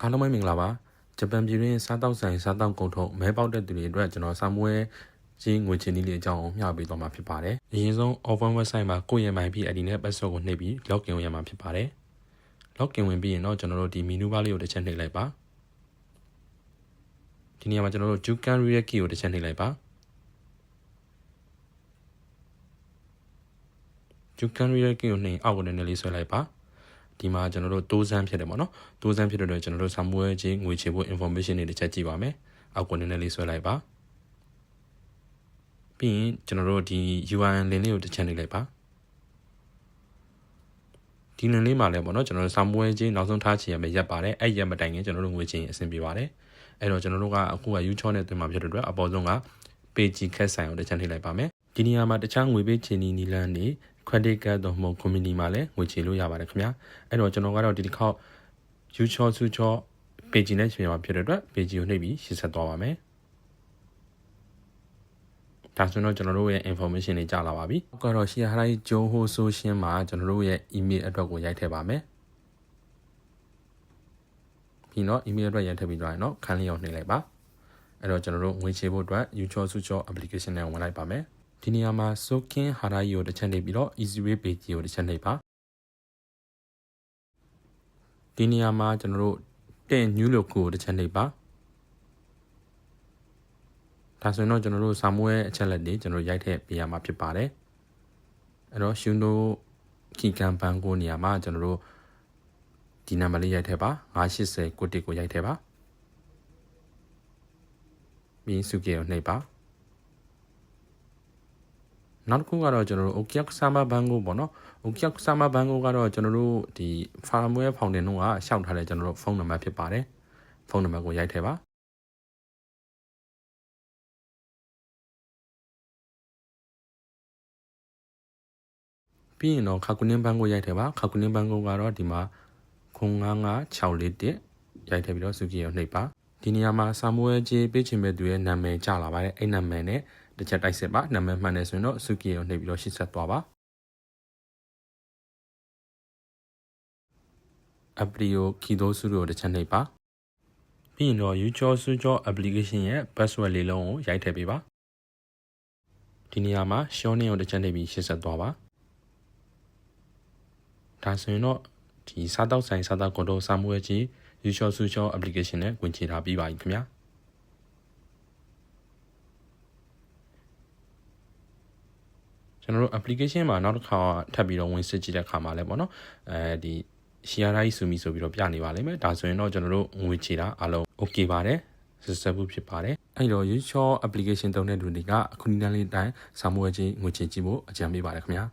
အားလုံးပဲမင်္ဂလာပါဂျပန်ပြည်တွင်းစားတောက်ဆိုင်စားတောက်ကုန်ထုတ်မဲပေါက်တဲ့သူတွေအတွက်ကျွန်တော်စာမွေးကြီးငွေချင်းလေးလေးအကြောင်းကိုမျှပေးသွားမှာဖြစ်ပါတယ်အရင်ဆုံး open website မှာကိုယ့်ရဲ့ MyP ID နဲ့ password ကိုနှိပ်ပြီး login ဝင်ရမှာဖြစ်ပါတယ် login ဝင်ပြီးရင်တော့ကျွန်တော်တို့ဒီ menu bar လေးကိုတစ်ချက်နှိပ်လိုက်ပါဒီနေရာမှာကျွန်တော်တို့ Jukan React key ကိုတစ်ချက်နှိပ်လိုက်ပါ Jukan React key ကိုနှိပ်အောက်ကိုနည်းနည်းလေးဆွဲလိုက်ပါ ဒီမှာကျွန်တော်တို့တိုးစမ်းဖြစ်တယ်ပေါ့နော်တိုးစမ်းဖြစ်တဲ့အတွက်ကျွန်တော်တို့ဆာမွေးချင်းငွေချေဖို့ information တွေတစ်ချက်ကြည့်ပါမယ်အောက်ကိုနည်းနည်းလေးဆွဲလိုက်ပါပြီးရင်ကျွန်တော်တို့ဒီ URL link လေးကိုတစ်ချက်နှိပ်လိုက်ပါဒီ link လေးမှာလည်းပေါ့နော်ကျွန်တော်တို့ဆာမွေးချင်းနောက်ဆုံးထားချင်ရမယ့်ရက်ပါတယ်အဲ့ရက်မတိုင်ခင်ကျွန်တော်တို့ငွေချင်းအဆင်ပြေပါတယ်အဲ့တော့ကျွန်တော်တို့ကအခုက U-Chon နဲ့တွင်မှာဖြစ်တဲ့အတွက်အပေါ်ဆုံးက page ခက်ဆိုင်အောင်တစ်ချက်နှိပ်လိုက်ပါမယ်ဒီနေရာမှာတခြားငွေပေးချင်နီနီလန်းနေ credit card တော့မဟုတ် community မှာလည်းငွေချေလို့ရပါတယ်ခင်ဗျာအဲ့တော့ကျွန်တော်ကတော့ဒီတစ်ခေါက် you cho su cho page နဲ့ချိန်မှာဖြစ်တဲ့အတွက် page ကိုနှိပ်ပြီးရှင်းဆက်သွားပါမယ်ဒါဆိုတော့ကျွန်တော်တို့ရဲ့ information တွေကြာလာပါပြီ။ကတော့ share highlight ဂျုံဟိုဆိုရှင်းမှာကျွန်တော်တို့ရဲ့ email address ကိုရိုက်ထည့်ပါမယ်။ပြီးတော့ email address ရိုက်ထည့်ပြီးတော့ရင်တော့ခန်းလေးအောင်နှိပ်လိုက်ပါ။အဲ့တော့ကျွန်တော်တို့ငွေချေဖို့အတွက် you cho su cho application နဲ့ဝင်လိုက်ပါမယ်။ ဒီနေရာမှာ sokin harai ကိုတစ်ချက်နှိပ်ပြီးတော့ easy way page ကိုတစ်ချက်နှိပ်ပါဒီနေရာမှာကျွန်တော်တို့တဲ့ new logo ကိုတစ်ချက်နှိပ်ပါဒါဆိုရင်တော့ကျွန်တော်တို့စာမွေးအချက်လက်တွေကျွန်တော်ရိုက်ထည့်ပေးရမှာဖြစ်ပါတယ်အဲ့တော့ shuno ခီကန်ဘန်ကိုနေရာမှာကျွန်တော်တို့ဒီနံပါတ်လေးရိုက်ထည့်ပါ980ကိုတစ်ကိုရိုက်ထည့်ပါပြီးစုကေကိုနှိပ်ပါ နောက်တစ်ခုကတော့ကျွန်တော်တို့ Okiak Sama Bango ပေါ့နော် Okiak Sama Bango ကတော့ကျွန်တော်တို့ဒီ firmware fountain တို့ကရှောက်ထားတဲ့ကျွန်တော်တို့ဖုန်းနံပါတ်ဖြစ်ပါတယ်ဖုန်းနံပါတ်ကိုရိုက်ထည့်ပါပြီးရင်တော့ခါကုနင်းဘန်ကိုရိုက်ထည့်ပါခါကုနင်းဘန်ကိုကတော့ဒီမှာ095641ရိုက်ထည့်ပြီးတော့စုကြည့်ရနှိပ်ပါဒီနေရာမှာစာမွေးကြီးပေးချင်မဲ့သူရဲ့နာမည်ကြာလာပါတယ်အဲ့နာမည်နဲ့ တစ်ချက်တိုက်စစ်ပါနာမည်မှန်တယ်ဆိုရင်တော့စုကီကိုနှိပ်ပြီးတော့ရှင်းဆက်သွားပါအပရီယိုကီဒိုဆူကိုတစ်ချက်နှိပ်ပါပြီးရင်တော့ Ucho Sujo application ရဲ့ password လေးလုံးကိုရိုက်ထည့်ပေးပါဒီနေရာမှာ show name ကိုတစ်ချက်နှိပ်ပြီးရှင်းဆက်သွားပါဒါဆိုရင်တော့ဒီစားတောက်ဆိုင်စားတောက်ကွန်တိုစာမွေးကြီး Ucho Sujo application နဲ့ဝင်ချထားပြီးပါပြီခင်ဗျာ ကျွန်တော်တို့ application မှာနောက်တစ်ခါထပ်ပြီးတော့ဝင်စစ်ကြည့်တဲ့အခါမှာလည်းပေါ့နော်အဲဒီ share ဆူမီဆိုပြီးတော့ပြနေပါလိမ့်မယ်ဒါဆိုရင်တော့ကျွန်တော်တို့ငွေချေတာအားလုံး okay ပါတယ် successful ဖြစ်ပါတယ်အဲ့တော့ YouTube application သုံးတဲ့လူတွေကအခုနည်းလေးတိုင်းစာမွေးချင်းငွေချေကြည့်ဖို့အကြံပေးပါတယ်ခင်ဗျာ